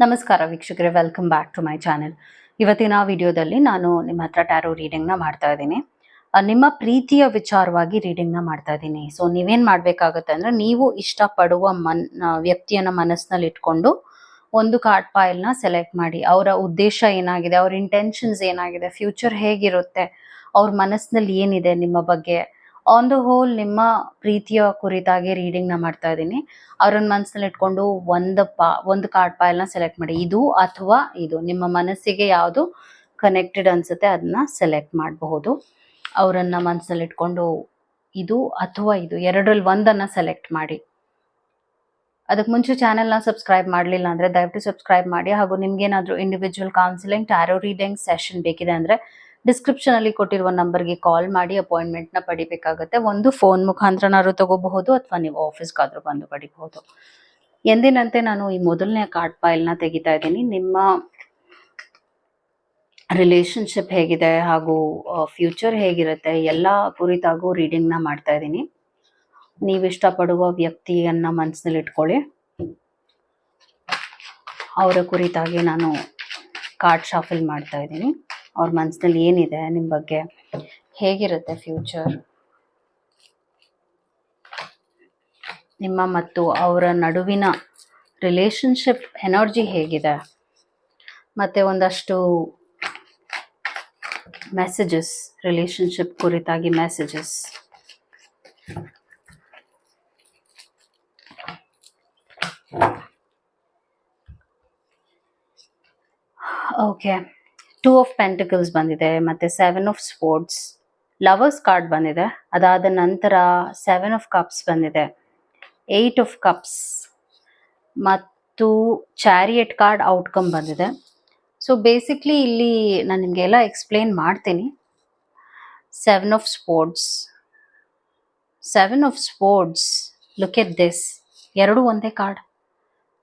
ನಮಸ್ಕಾರ ವೀಕ್ಷಕರೇ welcome back to my channel ಇವತ್ತಿನ ವಿಡಿಯೋದಲ್ಲಿ ನಾನು ನಿಮ್ಮ ಹತ್ರ ಟ್ಯಾರೋ ರೀಡಿಂಗ್ನ ಮಾಡ್ತಾ ಇದ್ದೀನಿ. ನಿಮ್ಮ ಪ್ರೀತಿಯ ವಿಚಾರವಾಗಿ ರೀಡಿಂಗ್ನ ಮಾಡ್ತಾ ಇದ್ದೀನಿ. ಸೊ ನೀವೇನು ಮಾಡಬೇಕಾಗತ್ತೆ ಅಂದ್ರೆ, ನೀವು ಇಷ್ಟಪಡುವ ಮನ್ ವ್ಯಕ್ತಿಯನ್ನು ಮನಸ್ಸಿನಲ್ಲಿ ಇಟ್ಕೊಂಡು ಒಂದು ಕಾರ್ಡ್ ಫೈಲ್ನ ಸೆಲೆಕ್ಟ್ ಮಾಡಿ, ಅವರ ಉದ್ದೇಶ ಏನಾಗಿದೆ, ಅವ್ರ ಇಂಟೆನ್ಷನ್ಸ್ ಏನಾಗಿದೆ ಫ್ಯೂಚರ್ ಹೇಗಿರುತ್ತೆ, ಅವ್ರ ಮನಸ್ಸಿನಲ್ಲಿ ಏನಿದೆ, ನಿಮ್ಮ ಬಗ್ಗೆ ಆನ್ ದ ಹೋಲ್ ನಿಮ್ಮ ಪ್ರೀತಿಯ ಕುರಿತಾಗಿ ರೀಡಿಂಗ್ನ ಮಾಡ್ತಾ ಇದ್ದೀನಿ. ಅವ್ರನ್ನ ಮನಸ್ಸಲ್ಲಿ ಇಟ್ಕೊಂಡು ಒಂದು ಪಾ, ಒಂದು ಕಾರ್ಡ್ ಪಾಯಲ್ನ ಸೆಲೆಕ್ಟ್ ಮಾಡಿ. ಇದು ಅಥವಾ ಇದು, ನಿಮ್ಮ ಮನಸ್ಸಿಗೆ ಯಾವುದು ಕನೆಕ್ಟೆಡ್ ಅನ್ಸುತ್ತೆ ಅದನ್ನ ಸೆಲೆಕ್ಟ್ ಮಾಡಬಹುದು. ಅವರನ್ನ ಮನಸ್ಸಲ್ಲಿ ಇಟ್ಕೊಂಡು ಇದು ಅಥವಾ ಇದು, ಎರಡರಲ್ಲಿ ಒಂದನ್ನ ಸೆಲೆಕ್ಟ್ ಮಾಡಿ. ಅದಕ್ಕೆ ಮುಂಚೆ ಚಾನೆಲ್ನ ಸಬ್ಸ್ಕ್ರೈಬ್ ಮಾಡಲಿಲ್ಲ ಅಂದರೆ ದಯವಿಟ್ಟು ಸಬ್ಸ್ಕ್ರೈಬ್ ಮಾಡಿ. ಹಾಗೂ ನಿಮ್ಗೇನಾದರೂ individual counselling tarot reading session ಬೇಕಿದೆ ಅಂದರೆ ಡಿಸ್ಕ್ರಿಪ್ಷನಲ್ಲಿ ಕೊಟ್ಟಿರುವ ನಂಬರ್ಗೆ ಕಾಲ್ ಮಾಡಿ ಅಪಾಯಿಂಟ್ಮೆಂಟ್ನ ಪಡಿಬೇಕಾಗುತ್ತೆ. ಒಂದು ಫೋನ್ ಮುಖಾಂತರನಾದ್ರು ತಗೋಬಹುದು ಅಥವಾ ನೀವು ಆಫೀಸ್ಗಾದ್ರೂ ಬಂದು ಪಡಿಬಹುದು. ಎಂದಿನಂತೆ ನಾನು ಈ ಮೊದಲನೇ ಕಾರ್ಡ್ ಫೈಲ್ನ ತೆಗಿತಾ ಇದ್ದೀನಿ. ನಿಮ್ಮ ರಿಲೇಶನ್ಶಿಪ್ ಹೇಗಿದೆ ಹಾಗೂ ಫ್ಯೂಚರ್ ಹೇಗಿರುತ್ತೆ ಎಲ್ಲ ಕುರಿತಾಗೂ ರೀಡಿಂಗ್ನ ಮಾಡ್ತಾ ಇದ್ದೀನಿ. ನೀವು ಇಷ್ಟಪಡುವ ವ್ಯಕ್ತಿಯನ್ನ ಮನಸ್ಸಿನಲ್ಲಿ ಇಟ್ಕೊಳ್ಳಿ. ಅವರ ಕುರಿತಾಗಿ ನಾನು ಕಾರ್ಡ್ ಶಾಫಲ್ ಮಾಡ್ತಾ ಇದ್ದೀನಿ. ಅವ್ರ ಮನಸ್ಸಿನಲ್ಲಿ ಏನಿದೆ ನಿಮ್ಮ ಬಗ್ಗೆ? ಹೇಗಿರುತ್ತೆ ಫ್ಯೂಚರ್ ನಿಮ್ಮ ಮತ್ತು ಅವರ ನಡುವಿನ ರಿಲೇಶನ್ಶಿಪ್ ಎನರ್ಜಿ ಹೇಗಿದೆ? ಮತ್ತೆ ಒಂದಷ್ಟು ಮೆಸೇಜಸ್ ರಿಲೇಶನ್ಶಿಪ್ ಕುರಿತಾಗಿ messages okay two of pentacles ಬಂದಿದೆ, ಮತ್ತೆ seven of swords lovers card ಬಂದಿದೆ. ಅದಾದ ನಂತರ ಸೆವೆನ್ ಆಫ್ ಕಪ್ಸ್ ಬಂದಿದೆ ಏಯ್ಟ್ ಆಫ್ ಕಪ್ಸ್ ಮತ್ತು ಚಾರಿಯಟ್ ಕಾರ್ಡ್ ಔಟ್ಕಮ್ ಬಂದಿದೆ. ಸೊ ಬೇಸಿಕ್ಲಿ ಇಲ್ಲಿ ನಾನು ನಿಮಗೆಲ್ಲ ಎಕ್ಸ್ಪ್ಲೇನ್ ಮಾಡ್ತೀನಿ. Seven of swords seven of swords look at this ಎರಡೂ ಒಂದೇ ಕಾರ್ಡ್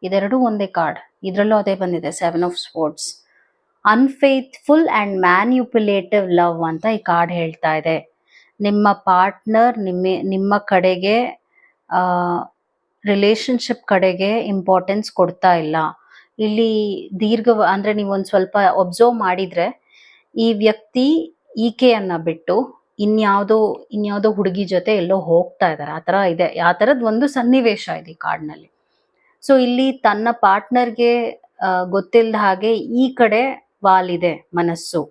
ಇದೆರಡೂ ಒಂದೇ ಕಾರ್ಡ್ ಇದರಲ್ಲೂ ಅದೇ ಬಂದಿದೆ seven of swords unfaithful and manipulative love ಅಂತ ಈ ಕಾರ್ಡ್ ಹೇಳ್ತಾ ಇದೆ. ನಿಮ್ಮ ಪಾರ್ಟ್ನರ್ ನಿಮ್ಮ ನಿಮ್ಮ ಕಡೆಗೆ ರಿಲೇಶನ್ಶಿಪ್ ಕಡೆಗೆ ಇಂಪಾರ್ಟೆನ್ಸ್ ಕೊಡ್ತಾ ಇಲ್ಲ. ಇಲ್ಲಿ ದೀರ್ಘ, ಅಂದ್ರೆ ನೀವು ಒಂದು ಸ್ವಲ್ಪ ಒಬ್ಸರ್ವ್ ಮಾಡಿದ್ರೆ ಈ ವ್ಯಕ್ತಿ ಈಕೆಯನ್ನು ಬಿಟ್ಟು ಇನ್ಯಾವುದೋ ಇನ್ಯಾವುದೋ ಹುಡುಗಿ ಜೊತೆ ಎಲ್ಲೋ ಹೋಗ್ತಾ ಇದ್ದಾರೆ. ಆ ಥರ ಇದೆ. ಆ ಥರದ್ದು ಒಂದು ಸನ್ನಿವೇಶ ಇದೆ ಈ ಕಾರ್ಡ್ನಲ್ಲಿ ಸೊ ಇಲ್ಲಿ ತನ್ನ ಪಾರ್ಟ್ನರ್ಗೆ ಗೊತ್ತಿಲ್ಲದ ಹಾಗೆ ಈ ಕಡೆ ವಾಲಿದೆ ಮನಸ್ಸು.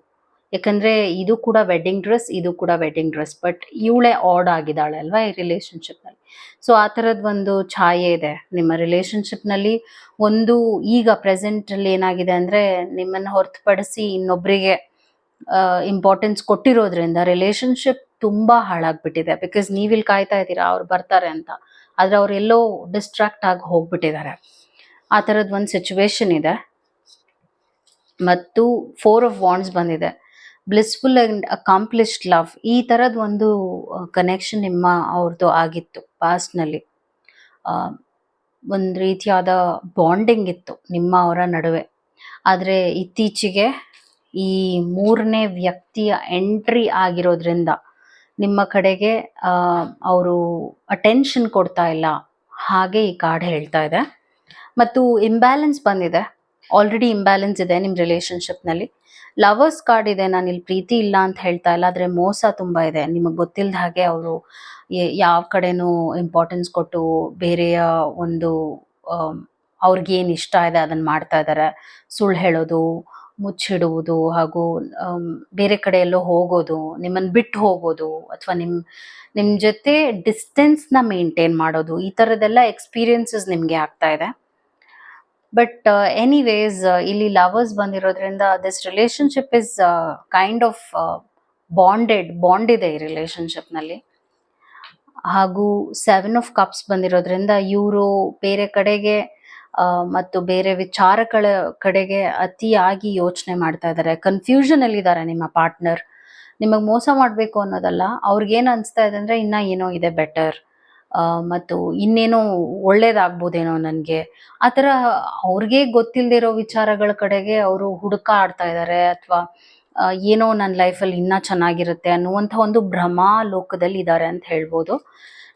ಯಾಕಂದ್ರೆ ಇದು ಕೂಡ ವೆಡ್ಡಿಂಗ್ ಡ್ರೆಸ್ ಇದು ಕೂಡ ವೆಡ್ಡಿಂಗ್ ಡ್ರೆಸ್ ಬಟ್ ಇವಳೆ ಆಡ್ ಆಗಿದ್ದಾಳೆ ಅಲ್ವಾ ಈ ರಿಲೇಶನ್ಶಿಪ್ನಲ್ಲಿ. ಸೊ ಆ ತರದ್ ಒಂದು ಛಾಯೆ ಇದೆ. ನಿಮ್ಮ ರಿಲೇಶನ್ಶಿಪ್ನಲ್ಲಿ ಒಂದು ಈಗ ಪ್ರೆಸೆಂಟ್ ಅಲ್ಲಿ ಏನಾಗಿದೆ ಅಂದ್ರೆ ನಿಮ್ಮನ್ನ ಹೊರತುಪಡಿಸಿ ಇನ್ನೊಬ್ಬರಿಗೆ ಇಂಪಾರ್ಟೆನ್ಸ್ ಕೊಟ್ಟಿರೋದ್ರಿಂದ ರಿಲೇಶನ್ಶಿಪ್ ತುಂಬಾ ಹಾಳಾಗ್ಬಿಟ್ಟಿದೆ. ಬಿಕಾಸ್ ನೀವಿಲ್ಲಿ ಕಾಯ್ತಾ ಇದ್ದೀರಾ, ಅವ್ರು ಬರ್ತಾರೆ ಅಂತ. ಆದ್ರೆ ಅವ್ರು ಎಲ್ಲೋ ಡಿಸ್ಟ್ರಾಕ್ಟ್ ಆಗಿ ಹೋಗ್ಬಿಟ್ಟಿದ್ದಾರೆ. ಆ ತರದ್ ಒಂದು ಸಿಚುವೇಶನ್ ಇದೆ. ಮತ್ತು ಫೋರ್ ಆಫ್ ವಾಂಡ್ಸ್ ಬಂದಿದೆ. ಬ್ಲಿಸ್ಫುಲ್ ಅಂಡ್ ಅಕಾಂಪ್ಲಿಷ್ಡ್ ಲವ್ ಈ ಥರದ ಒಂದು ಕನೆಕ್ಷನ್ ನಿಮ್ಮ ಅವ್ರದ್ದು ಆಗಿತ್ತು ಪಾಸ್ಟ್ನಲ್ಲಿ ಒಂದು ರೀತಿಯಾದ ಬಾಂಡಿಂಗ್ ಇತ್ತು ನಿಮ್ಮ ಅವರ ನಡುವೆ. ಆದರೆ ಇತ್ತೀಚೆಗೆ ಈ ಮೂರನೇ ವ್ಯಕ್ತಿಯ ಎಂಟ್ರಿ ಆಗಿರೋದ್ರಿಂದ ನಿಮ್ಮ ಕಡೆಗೆ ಅವರು ಅಟೆನ್ಷನ್ ಕೊಡ್ತಾ ಇಲ್ಲ. ಹಾಗೆ ಈ ಕಾರ್ಡ್ ಹೇಳ್ತಾ ಇದೆ. ಮತ್ತು ಇಂಬ್ಯಾಲೆನ್ಸ್ ಬಂದಿದೆ. ಆಲ್ರೆಡಿ ಇಂಬ್ಯಾಲೆನ್ಸ್ ಇದೆ ನಿಮ್ಮ ರಿಲೇಶನ್ಶಿಪ್ನಲ್ಲಿ ಲವರ್ಸ್ ಕಾರ್ಡ್ ಇದೆ, ನಾನು ಇಲ್ಲಿ ಪ್ರೀತಿ ಇಲ್ಲ ಅಂತ ಹೇಳ್ತಾ ಇಲ್ಲ, ಆದರೆ ಮೋಸ ತುಂಬ ಇದೆ. ನಿಮಗೆ ಗೊತ್ತಿಲ್ಲದ ಹಾಗೆ ಅವರು ಯಾವ ಕಡೆನೂ ಇಂಪಾರ್ಟೆನ್ಸ್ ಕೊಟ್ಟು ಬೇರೆಯ ಒಂದು ಅವ್ರಿಗೇನು ಇಷ್ಟ ಇದೆ ಅದನ್ನು ಮಾಡ್ತಾ ಇದ್ದಾರೆ ಸುಳ್ಳು ಹೇಳೋದು, ಮುಚ್ಚಿಡುವುದು ಹಾಗೂ ಬೇರೆ ಕಡೆ ಎಲ್ಲೋ ಹೋಗೋದು ನಿಮ್ಮನ್ನು ಬಿಟ್ಟು ಹೋಗೋದು ಅಥವಾ ನಿಮ್ಮ ನಿಮ್ಮ ಜೊತೆ ಡಿಸ್ಟೆನ್ಸ್ನ ಮೇಂಟೈನ್ ಮಾಡೋದು, ಈ ಥರದ್ದೆಲ್ಲ ಎಕ್ಸ್ಪೀರಿಯನ್ಸಸ್ ನಿಮಗೆ ಆಗ್ತಾ ಇದೆ. ಬಟ್ ಎನಿವೇಸ್ ಇಲ್ಲಿ ಲವರ್ಸ್ ಬಂದಿರೋದ್ರಿಂದ this relationship is kind of bonded bond ಇದೆ ಈ ರಿಲೇಶನ್ಶಿಪ್ನಲ್ಲಿ ಹಾಗೂ ಸೆವೆನ್ ಆಫ್ ಕಪ್ಸ್ ಬಂದಿರೋದ್ರಿಂದ ಇವರು ಬೇರೆ ಕಡೆಗೆ ಮತ್ತು ಬೇರೆ ವಿಚಾರಗಳ ಕಡೆಗೆ ಅತಿಯಾಗಿ ಯೋಚನೆ ಮಾಡ್ತಾ ಇದ್ದಾರೆ. ಕನ್ಫ್ಯೂಷನ್ ಅಲ್ಲಿ ಇದ್ದಾರೆ ನಿಮ್ಮ ಪಾರ್ಟ್ನರ್ ನಿಮಗೆ ಮೋಸ ಮಾಡಬೇಕು ಅನ್ನೋದಲ್ಲ, ಅವ್ರಿಗೇನು ಅನಿಸ್ತಾ ಇದೆ ಅಂದರೆ ಇನ್ನ ಏನೋ ಇದೆ ಬೆಟರ್ ಮತ್ತು ಇನ್ನೇನೋ ಒಳ್ಳೇದಾಗ್ಬೋದೇನೋ ನನಗೆ. ಆ ಥರ ಅವ್ರಿಗೆ ಗೊತ್ತಿಲ್ಲದಿರೋ ವಿಚಾರಗಳ ಕಡೆಗೆ ಅವರು ಹುಡುಕಾಡ್ತಾ ಇದ್ದಾರೆ ಅಥವಾ ಏನೋ ನನ್ನ ಲೈಫಲ್ಲಿ ಇನ್ನೂ ಚೆನ್ನಾಗಿರುತ್ತೆ ಅನ್ನುವಂಥ ಒಂದು ಭ್ರಮಾ ಲೋಕದಲ್ಲಿ ಇದ್ದಾರೆ ಅಂತ ಹೇಳ್ಬೋದು.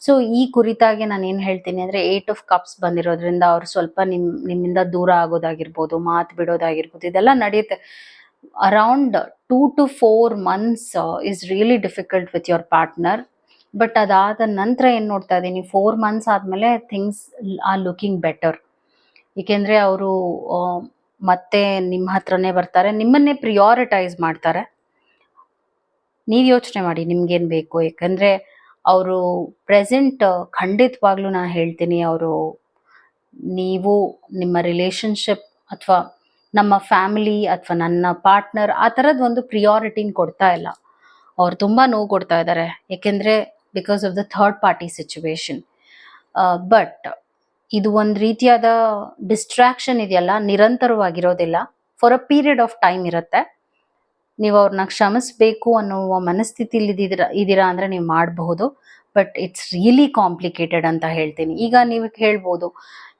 ಸೊ, ಈ ಕುರಿತಾಗಿ ನಾನು ಏನು ಹೇಳ್ತೀನಿ ಅಂದರೆ ಏಟ್ ಆಫ್ ಕಪ್ಸ್ ಬಂದಿರೋದ್ರಿಂದ ಅವ್ರು ಸ್ವಲ್ಪ ನಿಮ್ಮ ನಿಮ್ಮಿಂದ ದೂರ ಆಗೋದಾಗಿರ್ಬೋದು, ಮಾತು ಬಿಡೋದಾಗಿರ್ಬೋದು, ಇದೆಲ್ಲ ನಡೆಯುತ್ತೆ around two to four months is really difficult with your partner but ಅದಾದ ನಂತರ ಏನು ನೋಡ್ತಾ ಇದ್ದೀನಿ ಫೋರ್ ಮಂತ್ಸ್ ಆದಮೇಲೆ ಥಿಂಗ್ಸ್ ಆರ್ ಲುಕಿಂಗ್ ಬೆಟರ್ ಏಕೆಂದರೆ ಅವರು ಮತ್ತೆ ನಿಮ್ಮ ಹತ್ರನೇ ಬರ್ತಾರೆ, ನಿಮ್ಮನ್ನೇ ಪ್ರಿಯಾರಿಟೈಸ್ ಮಾಡ್ತಾರೆ. ನೀವು ಯೋಚನೆ ಮಾಡಿ ನಿಮ್ಗೇನು ಬೇಕು. ಯಾಕಂದರೆ ಅವರು ಪ್ರೆಸೆಂಟ್ ಖಂಡಿತವಾಗ್ಲೂ ನಾನು ಹೇಳ್ತೀನಿ, ಅವರು ನೀವು ನಿಮ್ಮ ರಿಲೇಶನ್ಶಿಪ್ ಅಥವಾ ನಮ್ಮ ಫ್ಯಾಮಿಲಿ ಅಥವಾ ನನ್ನ ಪಾರ್ಟ್ನರ್ ಆ ಥರದ್ದು ಒಂದು ಪ್ರಿಯಾರಿಟಿನ ಕೊಡ್ತಾ ಇಲ್ಲ. ಅವ್ರು ತುಂಬ ನೋವು ಕೊಡ್ತಾ ಇದ್ದಾರೆ ಏಕೆಂದರೆ because of the third party situation but ಇದು ಒಂದು ರೀತಿಯಾದ ಡಿಸ್ಟ್ರಾಕ್ಷನ್ ಇದೆಯಲ್ಲ, ನಿರಂತರವಾಗಿರೋದಿಲ್ಲ. For a period of time ಇರುತ್ತೆ. ನೀವು ಅವ್ರನ್ನ ಕ್ಷಮಿಸ್ಬೇಕು ಅನ್ನುವ ಮನಸ್ಥಿತಿಲಿ ಇದ್ದೀರಾ ಇದ್ದೀರಾ ಅಂದರೆ ನೀವು ಮಾಡಬಹುದು. ಬಟ್ ಇಟ್ಸ್ ರಿಯಲಿ ಕಾಂಪ್ಲಿಕೇಟೆಡ್ ಅಂತ ಹೇಳ್ತೀನಿ. ಈಗ ನೀವು ಹೇಳ್ಬೋದು,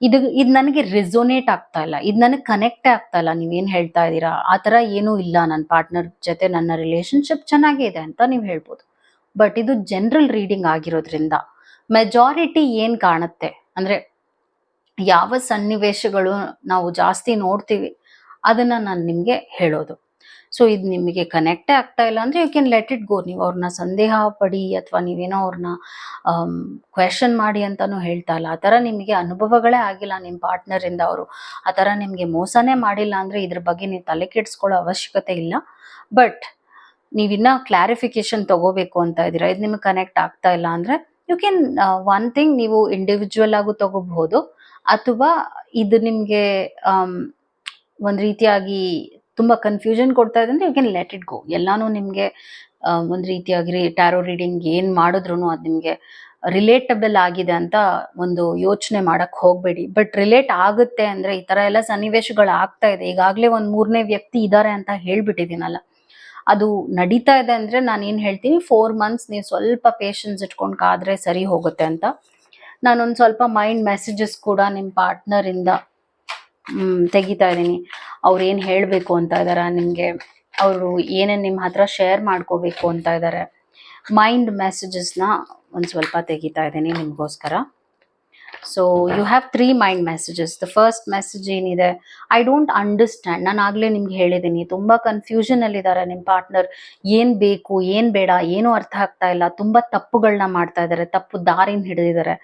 ಇದು ಇದು ನನಗೆ ರಿಸೋನೇಟ್ ಆಗ್ತಾ ಇಲ್ಲ. ಇದು ನನಗೆ ಕನೆಕ್ಟೇ ಆಗ್ತಾ ಇಲ್ಲ. ನೀವೇನು ಹೇಳ್ತಾ ಇದ್ದೀರಾ? ಆ ಥರ ಏನೂ ಇಲ್ಲ. ನನ್ನ ಪಾರ್ಟ್ನರ್ ಜೊತೆ ನನ್ನ ರಿಲೇಶನ್ಶಿಪ್ ಚೆನ್ನಾಗೇ ಇದೆ ಅಂತ ನೀವು ಹೇಳ್ಬೋದು. ಬಟ್ ಇದು ಜನರಲ್ ರೀಡಿಂಗ್ ಆಗಿರೋದ್ರಿಂದ ಮೆಜಾರಿಟಿ ಏನು ಕಾಣುತ್ತೆ? ಅಂದರೆ ಯಾವ ಸನ್ನಿವೇಶಗಳು ನಾವು ಜಾಸ್ತಿ ನೋಡ್ತೀವಿ, ಅದನ್ನು ನಾನು ನಿಮಗೆ ಹೇಳೋದು. ಸೊ ಇದು ನಿಮಗೆ ಕನೆಕ್ಟೇ ಆಗ್ತಾ ಇಲ್ಲ ಅಂದರೆ you can let it go ನೀವು ಅವ್ರನ್ನ ಸಂದೇಹ ಪಡಿ ಅಥವಾ ನೀವೇನೋ ಅವ್ರನ್ನ ಕ್ವೆಶನ್ ಮಾಡಿ ಅಂತಲೂ ಹೇಳ್ತಾ ಇಲ್ಲ. ಆ ಥರ ನಿಮಗೆ ಅನುಭವಗಳೇ ಆಗಿಲ್ಲ ನಿಮ್ಮ ಪಾರ್ಟ್ನರಿಂದ ಅವರು. ಆ ಥರ ನಿಮಗೆ ಮೋಸನೇ ಮಾಡಿಲ್ಲ ಅಂದರೆ ಇದ್ರ ಬಗ್ಗೆ ನೀವು ತಲೆ ಕೆಡಿಸ್ಕೊಳ್ಳೋ ಅವಶ್ಯಕತೆ ಇಲ್ಲ. ಬಟ್ ನೀವಿನ್ನ ಕ್ಲಾರಿಫಿಕೇಶನ್ ತಗೋಬೇಕು ಅಂತ ಇದ್ದೀರಾ? ಇದು ನಿಮಗೆ ಕನೆಕ್ಟ್ ಆಗ್ತಾ ಇಲ್ಲ ಅಂದ್ರೆ ಯು ಕ್ಯಾನ್ ಒನ್ ಥಿಂಗ್ ನೀವು ಇಂಡಿವಿಜುವಲ್ ಆಗು ತಗೋಬಹುದು. ಅಥವಾ ಇದು ನಿಮಗೆ ಒಂದು ರೀತಿಯಾಗಿ ತುಂಬ ಕನ್ಫ್ಯೂಷನ್ ಕೊಡ್ತಾ ಇದೆ ಅಂದರೆ you can let it go ಎಲ್ಲಾನು ನಿಮಗೆ ಒಂದು ರೀತಿಯಾಗಿ ಟ್ಯಾರೋ ರೀಡಿಂಗ್ ಏನು ಮಾಡಿದ್ರು ಅದು ನಿಮಗೆ ರಿಲೇಟಬಲ್ ಆಗಿದೆ ಅಂತ ಒಂದು ಯೋಚನೆ ಮಾಡಕ್ ಹೋಗಬೇಡಿ. ಬಟ್ ರಿಲೇಟ್ ಆಗುತ್ತೆ ಅಂದರೆ ಈ ಥರ ಎಲ್ಲ ಸನ್ನಿವೇಶಗಳು ಆಗ್ತಾ ಇದೆ. ಈಗಾಗಲೇ ಒಂದು ಮೂರನೇ ವ್ಯಕ್ತಿ ಇದ್ದಾರೆ ಅಂತ ಹೇಳ್ಬಿಟ್ಟಿದ್ದೀನಲ್ಲ. ಅದು ನಡೀತಾ ಇದೆ ಅಂದರೆ ನಾನು ಏನು ಹೇಳ್ತೀನಿ ಫೋರ್ ಮಂತ್ಸ್ ನೀವು ಸ್ವಲ್ಪ ಪೇಷನ್ಸ್ ಇಟ್ಕೊಂಡು ಕಾದ್ರೆ ಸರಿ ಹೋಗುತ್ತೆ ಅಂತ. ನಾನೊಂದು ಸ್ವಲ್ಪ ಮೈಂಡ್ ಮೆಸೇಜಸ್ ಕೂಡ ನಿಮ್ಮ ಪಾರ್ಟ್ನರಿಂದ ತೆಗಿತಾ ಇದ್ದೀನಿ. ಅವ್ರು ಏನು ಹೇಳಬೇಕು ಅಂತ ಇದ್ದಾರೆ ನಿಮಗೆ ಅವರು ಏನೇನು ನಿಮ್ಮ ಹತ್ರ ಶೇರ್ ಮಾಡ್ಕೋಬೇಕು ಅಂತ ಇದ್ದಾರೆ ಮೈಂಡ್ ಮೆಸೇಜಸ್ನ ಒಂದು ಸ್ವಲ್ಪ ತೆಗಿತಾ ಇದ್ದೀನಿ ನಿಮಗೋಸ್ಕರ. So you have three mind messages the first message ಏನಿದೆ ಐ ಡೋಂಟ್ ಅಂಡರ್ಸ್ಟ್ಯಾಂಡ್ ನಾನು ಆಗಲೇ ನಿಮ್ಗೆ ಹೇಳಿದ್ದೀನಿ ತುಂಬ ಕನ್ಫ್ಯೂಷನಲ್ಲಿದ್ದಾರೆ ನಿಮ್ಮ ಪಾರ್ಟ್ನರ್ ಏನು ಬೇಕು, ಏನು ಬೇಡ, ಏನು ಅರ್ಥ ಆಗ್ತಾ ಇಲ್ಲ. ತುಂಬ ತಪ್ಪುಗಳನ್ನ ಮಾಡ್ತಾ ಇದ್ದಾರೆ ತಪ್ಪು ದಾರಿನ ಹಿಡಿದಿದ್ದಾರೆ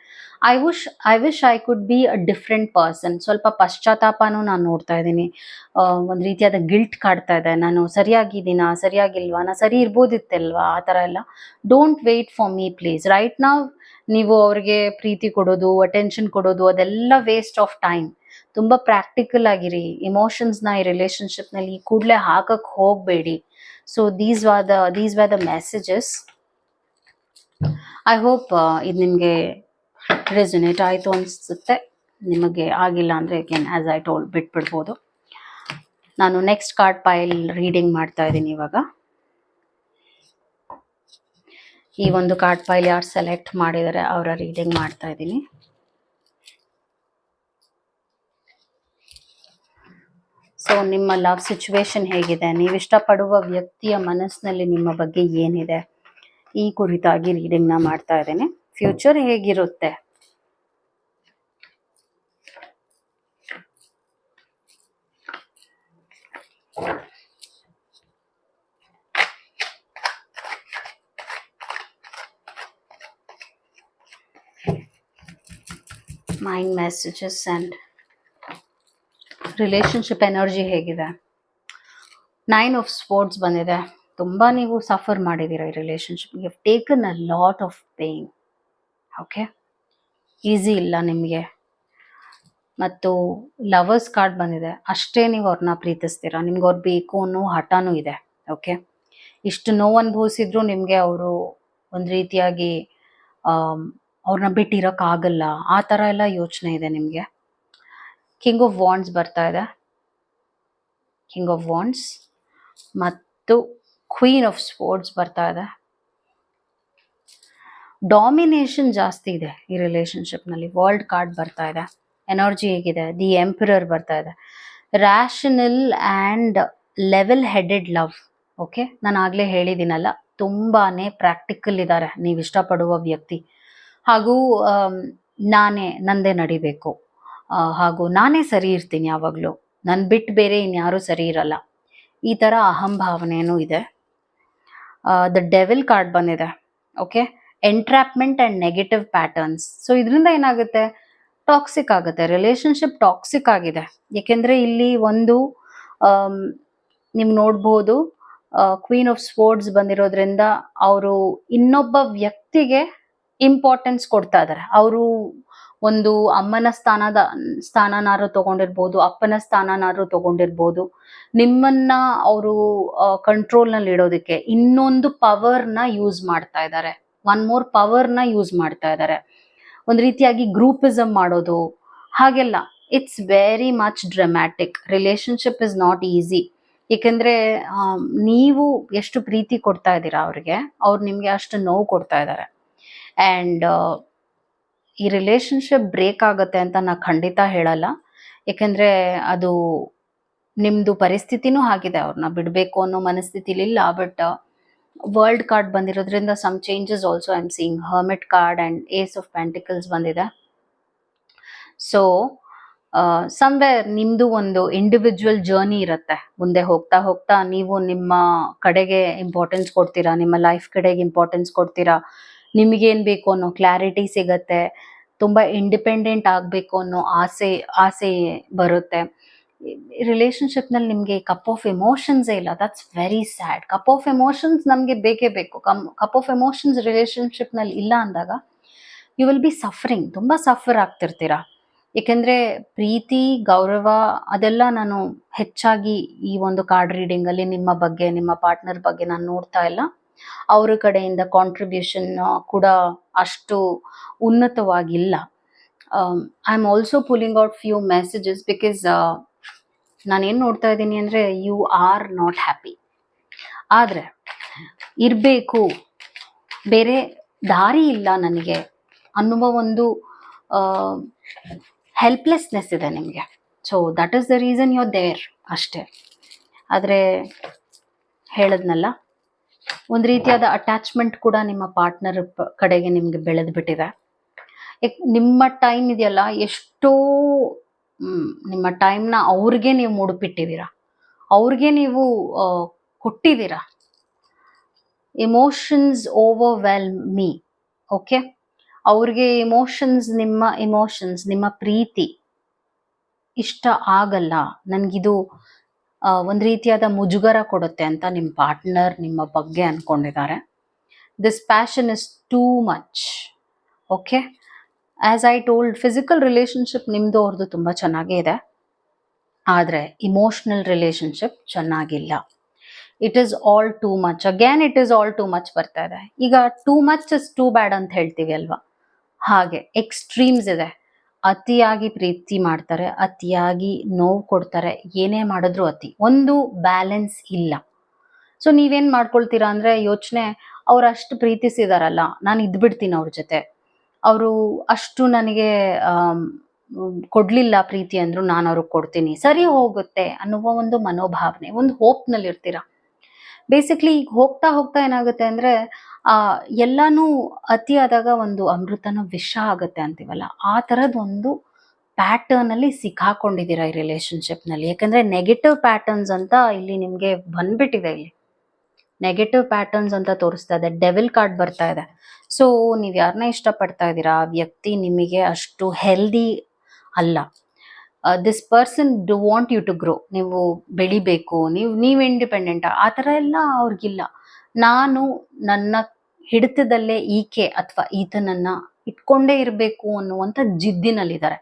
I wish I wish I could be a different person ಸ್ವಲ್ಪ ಪಶ್ಚಾತ್ತಾಪನೂ ನಾನು ನೋಡ್ತಾ ಇದ್ದೀನಿ. ಒಂದು ರೀತಿಯಾದ ಗಿಲ್ಟ್ ಕಾಡ್ತಾ ಇದೆ. ನಾನು ಸರಿಯಾಗಿದ್ದೀನಾ, ಸರಿಯಾಗಿಲ್ವಾ ನಾನು ಸರಿ ಇರ್ಬೋದಿತ್ತಲ್ವಾ, ಆ ಥರ ಎಲ್ಲ. Don't wait for me please right ನಾವು ನೀವು ಅವ್ರಿಗೆ ಪ್ರೀತಿ ಕೊಡೋದು ಅಟೆನ್ಷನ್ ಕೊಡೋದು, ಅದೆಲ್ಲ ವೇಸ್ಟ್ ಆಫ್ ಟೈಮ್ ತುಂಬ ಪ್ರಾಕ್ಟಿಕಲ್ ಆಗಿರಿ. ಇಮೋಷನ್ಸ್ನ ಈ ರಿಲೇಶನ್ಶಿಪ್ನಲ್ಲಿ ಕೂಡಲೇ ಹಾಕಕ್ಕೆ ಹೋಗಬೇಡಿ. So these are these are the messages I hope ಇದು ನಿಮಗೆ ರೆಸೊನೇಟ್ ಆಯಿತು ಅನಿಸುತ್ತೆ. ನಿಮಗೆ ಆಗಿಲ್ಲ ಅಂದರೆ ಕೆನ್ ಆ್ಯಸ್ ಐ ಟೋಲ್ ಬಿಟ್ಬಿಡ್ಬೋದು. ನಾನು ನೆಕ್ಸ್ಟ್ ಕಾರ್ಡ್ ಪೈಲ್ ರೀಡಿಂಗ್ ಮಾಡ್ತಾ ಇದ್ದೀನಿ ಇವಾಗ. ಈ ಒಂದು ಕಾರ್ಡ್ ಫೈಲ್ ಯಾರು ಸೆಲೆಕ್ಟ್ ಮಾಡಿದರೆ ಅವರ ರೀಡಿಂಗ್ ಮಾಡ್ತಾ ಇದ್ದೀನಿ. ಸೊ ನಿಮ್ಮ ಲವ್ ಸಿಚುವೇಶನ್ ಹೇಗಿದೆ? ನೀವು ಇಷ್ಟಪಡುವ ವ್ಯಕ್ತಿಯ ಮನಸ್ಸಿನಲ್ಲಿ ನಿಮ್ಮ ಬಗ್ಗೆ ಏನಿದೆ? ಈ ಕುರಿತಾಗಿ ರೀಡಿಂಗ್ನ ಮಾಡ್ತಾ ಇದ್ದೀನಿ. ಫ್ಯೂಚರ್ ಹೇಗಿರುತ್ತೆ? Mind messages and relationship energy ಹೇಗಿದೆ? ನೈನ್ ಆಫ್ ಸ್ಪೋರ್ಟ್ಸ್ ಬಂದಿದೆ. ತುಂಬ ನೀವು ಸಫರ್ ಮಾಡಿದ್ದೀರ ಈ relationship you taken a lot of paying okay easy ಇಲ್ಲ ನಿಮಗೆ. ಮತ್ತು ಲವರ್ಸ್ ಕಾರ್ಡ್ ಬಂದಿದೆ. ಅಷ್ಟೇ ನೀವು ಅವ್ರನ್ನ ಪ್ರೀತಿಸ್ತೀರಾ. ನಿಮ್ಗೆ ಅವ್ರು ಬೇಕು ಅನ್ನೋ ಹಠನೂ ಇದೆ. ಓಕೆ ಇಷ್ಟು ನೋವು ಅನುಭವಿಸಿದ್ರು ನಿಮಗೆ ಅವರು ಒಂದು ರೀತಿಯಾಗಿ ಅವ್ರನ್ನ ಬಿಟ್ಟಿರೋಕ್ಕಾಗಲ್ಲ. ಆ ಥರ ಎಲ್ಲ ಯೋಚನೆ ಇದೆ ನಿಮಗೆ? ಕಿಂಗ್ ಆಫ್ ವಾಂಡ್ಸ್ ಬರ್ತಾ ಇದೆ. ಕಿಂಗ್ ಆಫ್ ವಾಂಡ್ಸ್ ಮತ್ತು ಕ್ವೀನ್ ಆಫ್ ಸ್ಪೋರ್ಟ್ಸ್ ಬರ್ತಾ ಇದೆ. ಡಾಮಿನೇಷನ್ ಜಾಸ್ತಿ ಇದೆ ಈ ರಿಲೇಶನ್ಶಿಪ್ನಲ್ಲಿ ವರ್ಲ್ಡ್ ಕಾರ್ಡ್ ಬರ್ತಾ ಇದೆ. ಎನರ್ಜಿ ಹೇಗಿದೆ. ದಿ ಎಂಪರರ್ ಬರ್ತಾ ಇದೆ. Rational and level headed love okay ನಾನು ಆಗಲೇ ಹೇಳಿದ್ದೀನಲ್ಲ ತುಂಬಾ ಪ್ರಾಕ್ಟಿಕಲ್ ಇದ್ದಾರೆ ನೀವು ಇಷ್ಟಪಡುವ ವ್ಯಕ್ತಿ. ಹಾಗೂ ನಾನೇ, ನಂದೇ ನಡಿಬೇಕು. ಹಾಗೂ ನಾನೇ ಸರಿ ಇರ್ತೀನಿ ಯಾವಾಗಲೂ. ನನ್ನ ಬಿಟ್ಟು ಬೇರೆ ಇನ್ಯಾರೂ ಸರಿ ಇರಲ್ಲ. ಈ ಥರ ಅಹಂಭಾವನೆಯೂ ಇದೆ. ದ ಡೆವಿಲ್ ಕಾರ್ಡ್ ಬಂದಿದೆ. Okay? Entrapment and negative patterns so ಇದರಿಂದ ಏನಾಗುತ್ತೆ? ಟಾಕ್ಸಿಕ್ ಆಗುತ್ತೆ. ರಿಲೇಶನ್ಶಿಪ್ ಟಾಕ್ಸಿಕ್ ಆಗಿದೆ. ಏಕೆಂದರೆ ಇಲ್ಲಿ ಒಂದು ನೀವು ನೋಡ್ಬೋದು ಕ್ವೀನ್ ಆಫ್ ಸ್ಪೋರ್ಟ್ಸ್ ಬಂದಿರೋದ್ರಿಂದ ಅವರು ಇನ್ನೊಬ್ಬ ವ್ಯಕ್ತಿಗೆ ಇಂಪಾರ್ಟೆನ್ಸ್ ಕೊಡ್ತಾ ಇದ್ದಾರೆ ಅವರು ಒಂದು ಅಮ್ಮನ ಸ್ಥಾನದ ಸ್ಥಾನನಾರು ತಗೊಂಡಿರ್ಬೋದು, ಅಪ್ಪನ ಸ್ಥಾನನಾರು ತಗೊಂಡಿರ್ಬೋದು. ನಿಮ್ಮನ್ನ ಅವರು ಕಂಟ್ರೋಲ್ನಲ್ಲಿ ಇಡೋದಕ್ಕೆ ಇನ್ನೊಂದು ಪವರ್ನ ಯೂಸ್ ಮಾಡ್ತಾ ಇದ್ದಾರೆ ಒನ್ ಮೋರ್ ಪವರ್ನ ಯೂಸ್ ಮಾಡ್ತಾ ಇದ್ದಾರೆ ಒಂದು ರೀತಿಯಾಗಿ ಗ್ರೂಪಿಸಮ್ ಮಾಡೋದು, ಹಾಗೆಲ್ಲ. It's very much dramatic relationship is not easy ಏಕೆಂದರೆ ನೀವು ಎಷ್ಟು ಪ್ರೀತಿ ಕೊಡ್ತಾ ಇದ್ದೀರಾ ಅವ್ರಿಗೆ, ಅವ್ರು ನಿಮಗೆ ಅಷ್ಟು ನೋವು ಕೊಡ್ತಾ ಇದ್ದಾರೆ ಆ್ಯಂಡ್ ಈ ರಿಲೇಶನ್ಶಿಪ್ ಬ್ರೇಕ್ ಆಗುತ್ತೆ ಅಂತ ನಾ ಖಂಡಿತ ಹೇಳಲ್ಲ. ಏಕೆಂದರೆ ಅದು ನಿಮ್ಮದು ಪರಿಸ್ಥಿತಿನೂ ಆಗಿದೆ. ಅವ್ರನ್ನ ಬಿಡಬೇಕು ಅನ್ನೋ ಮನಸ್ಥಿತಿಲಿಲ್ಲ ಬಟ್ ವರ್ಲ್ಡ್ ಕಾರ್ಡ್ ಬಂದಿರೋದ್ರಿಂದ some changes also I am seeing hermit card and ace of pentacles ಬಂದಿದೆ ಸೊ ಸಮ್ವೇರ್ ನಿಮ್ಮದು ಒಂದು ಇಂಡಿವಿಜುವಲ್ ಜರ್ನಿ ಇರುತ್ತೆ. ಮುಂದೆ ಹೋಗ್ತಾ ಹೋಗ್ತಾ ನೀವು ನಿಮ್ಮ ಕಡೆಗೆ ಇಂಪಾರ್ಟೆನ್ಸ್ ಕೊಡ್ತೀರಾ? ನಿಮ್ಮ ಲೈಫ್ ಕಡೆಗೆ ಇಂಪಾರ್ಟೆನ್ಸ್ ಕೊಡ್ತೀರಾ? ನಿಮಗೇನು ಬೇಕು ಅನ್ನೋ ಕ್ಲಾರಿಟಿ ಸಿಗತ್ತೆ. ತುಂಬ ಇಂಡಿಪೆಂಡೆಂಟ್ ಆಗಬೇಕು ಅನ್ನೋ ಆಸೆ ಆಸೆ ಬರುತ್ತೆ. ರಿಲೇಷನ್ಶಿಪ್ನಲ್ಲಿ ನಿಮಗೆ ಕಪ್ ಆಫ್ ಎಮೋಷನ್ಸೇ ಇಲ್ಲ. That's very sad cup of emotions ನಮಗೆ ಬೇಕೇ ಬೇಕು. ಕಮ್ ಕಪ್ ಆಫ್ ಎಮೋಷನ್ಸ್ ರಿಲೇಷನ್ಶಿಪ್ನಲ್ಲಿ ಇಲ್ಲ ಅಂದಾಗ ಯು ವಿಲ್ ಬಿ ಸಫರಿಂಗ್ ತುಂಬ ಸಫರ್ ಆಗ್ತಿರ್ತೀರ. ಏಕೆಂದರೆ ಪ್ರೀತಿ, ಗೌರವ ಅದೆಲ್ಲ ನಾನು ಹೆಚ್ಚಾಗಿ ಈ ಒಂದು ಕಾರ್ಡ್ ರೀಡಿಂಗಲ್ಲಿ ನಿಮ್ಮ ಬಗ್ಗೆ, ನಿಮ್ಮ ಪಾರ್ಟ್ನರ್ ಬಗ್ಗೆ ನಾನು ನೋಡ್ತಾ ಇಲ್ಲ. ಅವರ ಕಡೆಯಿಂದ ಕಾಂಟ್ರಿಬ್ಯೂಷನ್ ಕೂಡ ಅಷ್ಟು ಉನ್ನತವಾಗಿಲ್ಲ. I am also pulling out few messages because ನಾನೇನು ನೋಡ್ತಾ ಇದ್ದೀನಿ ಅಂದರೆ ಯು ಆರ್ ನಾಟ್ ಹ್ಯಾಪಿ ಆದರೆ, ಇರಬೇಕು. ಬೇರೆ ದಾರಿ ಇಲ್ಲ ನನಗೆ. ಅನ್ನುವ ಒಂದು ಹೆಲ್ಪ್ಲೆಸ್ನೆಸ್ ಇದೆ ನಿಮಗೆ. So that is the reason you there ಅಷ್ಟೇ. ಆದರೆ, ಹೇಳದ್ನಲ್ಲ? ಒಂದು ರೀತಿಯಾದ ಅಟ್ಯಾಚ್ಮೆಂಟ್ ಕೂಡ ನಿಮ್ಮ ಪಾರ್ಟ್ನರ್ ಕಡೆಗೆ ನಿಮಗೆ ಬೆಳೆದು ಬಿಟ್ಟಿದೆ. ನಿಮ್ಮ ಟೈಮ್ ಇದೆಯಲ್ಲ, ಎಷ್ಟೋ ನಿಮ್ಮ ಟೈಮ್ನ ಅವ್ರಿಗೆ ನೀವು ಮುಡುಪಿಟ್ಟಿದ್ದೀರಾ? ಅವ್ರಿಗೆ ನೀವು ಕೊಟ್ಟಿದ್ದೀರಾ? ಎಮೋಷನ್ಸ್ ಓವರ್ವೆಲ್ ಮೀ ಓಕೆ ಅವ್ರಿಗೆ ಎಮೋಷನ್ಸ್ ನಿಮ್ಮ ಎಮೋಷನ್ಸ್ ನಿಮ್ಮ ಪ್ರೀತಿ ಇಷ್ಟ ಆಗಲ್ಲ. ನನಗಿದು ಒಂದು ರೀತಿಯಾದ ಮುಜುಗರ ಕೊಡುತ್ತೆ ಅಂತ ನಿಮ್ಮ ಪಾರ್ಟ್ನರ್ ನಿಮ್ಮ ಬಗ್ಗೆ ಅಂದ್ಕೊಂಡಿದ್ದಾರೆ this passion is too much okay as I told physical relationship ನಿಮ್ಮದು ಅವ್ರದ್ದು ತುಂಬ ಚೆನ್ನಾಗೇ ಇದೆ. ಆದರೆ ಇಮೋಷ್ನಲ್ ರಿಲೇಶನ್ಶಿಪ್ ಚೆನ್ನಾಗಿಲ್ಲ. It is all too much again it is all too much ಬರ್ತಾ ಇದೆ. ಈಗ too much is too bad ಅಂತ ಹೇಳ್ತೀವಿ ಅಲ್ವಾ? ಹಾಗೆ ಎಕ್ಸ್ಟ್ರೀಮ್ಸ್ ಇದೆ. ಅತಿಯಾಗಿ ಪ್ರೀತಿ ಮಾಡ್ತಾರೆ, ಅತಿಯಾಗಿ ನೋವು ಕೊಡ್ತಾರೆ, ಏನೇ ಮಾಡಿದ್ರು ಅತಿ. ಒಂದು ಬ್ಯಾಲೆನ್ಸ್ ಇಲ್ಲ. ಸೊ ನೀವೇನ್ ಮಾಡ್ಕೊಳ್ತೀರಾ ಅಂದ್ರೆ ಯೋಚನೆ, ಅವ್ರು ಅಷ್ಟು ಪ್ರೀತಿಸಿದಾರಲ್ಲ, ನಾನು ಇದ್ಬಿಡ್ತೀನಿ ಅವ್ರ ಜೊತೆ. ಅವರು ಅಷ್ಟು ನನಗೆ ಕೊಡಲಿಲ್ಲ ಪ್ರೀತಿ ಅಂದ್ರು ನಾನು ಅವ್ರಿಗೆ ಕೊಡ್ತೀನಿ. ಸರಿ ಹೋಗುತ್ತೆ ಅನ್ನುವ ಒಂದು ಮನೋಭಾವನೆ, ಒಂದು ಹೋಪ್ನಲ್ಲಿ ಇರ್ತೀರ ಬೇಸಿಕ್ಲಿ ಈಗ ಹೋಗ್ತಾ ಹೋಗ್ತಾ ಏನಾಗುತ್ತೆ ಅಂದ್ರೆ ಆ, ಎಲ್ಲಾನು ಅತಿ ಒಂದು ಅಮೃತನ ವಿಷ ಆಗುತ್ತೆ ಅಂತೀವಲ್ಲ, ಆ ಥರದ ಒಂದು ಪ್ಯಾಟರ್ನ್ ಅಲ್ಲಿ ಸಿಕ್ಕಾಕೊಂಡಿದ್ದೀರಾ ಈ ರಿಲೇಶನ್ಶಿಪ್ನಲ್ಲಿ? ಯಾಕಂದ್ರೆ ನೆಗೆಟಿವ್ ಪ್ಯಾಟರ್ನ್ಸ್ ಅಂತ ಇಲ್ಲಿ ನಿಮ್ಗೆ ಬಂದ್ಬಿಟ್ಟಿದೆ ಇಲ್ಲಿ. ನೆಗೆಟಿವ್ ಪ್ಯಾಟರ್ನ್ಸ್ ಅಂತ ತೋರಿಸ್ತಾ ಇದೆ ಡೆವಿಲ್ ಕಾರ್ಡ್ ಬರ್ತಾ ಇದೆ. ಸೊ ನೀವು ಯಾರನ್ನ ಇಷ್ಟಪಡ್ತಾ ಇದ್ದೀರಾ? ಆ ವ್ಯಕ್ತಿ ನಿಮಗೆ ಅಷ್ಟು ಹೆಲ್ದಿ ಅಲ್ಲ. This person do want you to grow ನೀವು ಬೆಳಿಬೇಕು, ನೀವು ನೀವು ಇಂಡಿಪೆಂಡೆಂಟ್ ಆ ಥರ ಎಲ್ಲ ಅವ್ರಿಗಿಲ್ಲ. ನಾನು ನನ್ನ ಹಿಡಿತದಲ್ಲೇ ಈಕೆ ಅಥವಾ ಈತನನ್ನ ಇಟ್ಕೊಂಡೇ ಇರಬೇಕು ಅನ್ನುವಂಥ ಜಿದ್ದಿನಲ್ಲಿದ್ದಾರೆ.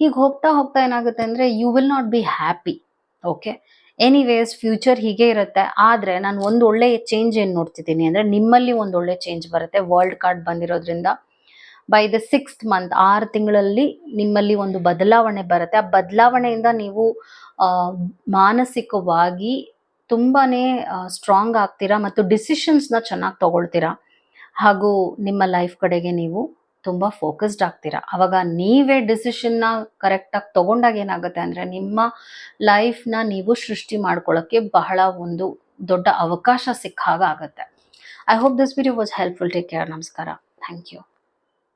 ಹೀಗೆ ಹೋಗ್ತಾ ಹೋಗ್ತಾ ಏನಾಗುತ್ತೆ ಅಂದರೆ you will not be happy okay anyways future ಹೀಗೆ ಇರುತ್ತೆ. ಆದರೆ ನಾನು ಒಂದು ಒಳ್ಳೆ ಚೇಂಜ್ ಏನು ನೋಡ್ತಿದ್ದೀನಿ ಅಂದರೆ, ನಿಮ್ಮಲ್ಲಿ ಒಂದು ಒಳ್ಳೆ ಚೇಂಜ್ ಬರುತ್ತೆ. ವರ್ಲ್ಡ್ ಕಾರ್ಡ್ ಬಂದಿರೋದ್ರಿಂದ ಬೈ ದ ಸಿಕ್ಸ್ತ್ ಮಂತ್ ಆರು ತಿಂಗಳಲ್ಲಿ ನಿಮ್ಮಲ್ಲಿ ಒಂದು ಬದಲಾವಣೆ ಬರುತ್ತೆ. ಆ ಬದಲಾವಣೆಯಿಂದ ನೀವು ಮಾನಸಿಕವಾಗಿ ತುಂಬಾನೇ ಸ್ಟ್ರಾಂಗ್ ಆಗ್ತೀರಾ ಮತ್ತು ಡಿಸಿಷನ್ಸ್ನ ಚೆನ್ನಾಗಿ ತಗೊಳ್ತೀರಾ? ಹಾಗೂ ನಿಮ್ಮ ಲೈಫ್ ಕಡೆಗೆ ನೀವು ತುಂಬ ಫೋಕಸ್ಡ್ ಆಗ್ತೀರಾ? ಅವಾಗ ನೀವೇ ಡಿಸಿಷನ್ನ ಕರೆಕ್ಟಾಗಿ ತಗೊಂಡಾಗ ಏನಾಗುತ್ತೆ ಅಂದರೆ ನಿಮ್ಮ ಲೈಫ್ನ ನೀವು ಸೃಷ್ಟಿ ಮಾಡ್ಕೊಳ್ಳೋಕ್ಕೆ ಬಹಳ ಒಂದು ದೊಡ್ಡ ಅವಕಾಶ ಸಿಕ್ಕ ಆಗುತ್ತೆ. I hope this video was helpful take care ನಮಸ್ಕಾರ. Thank you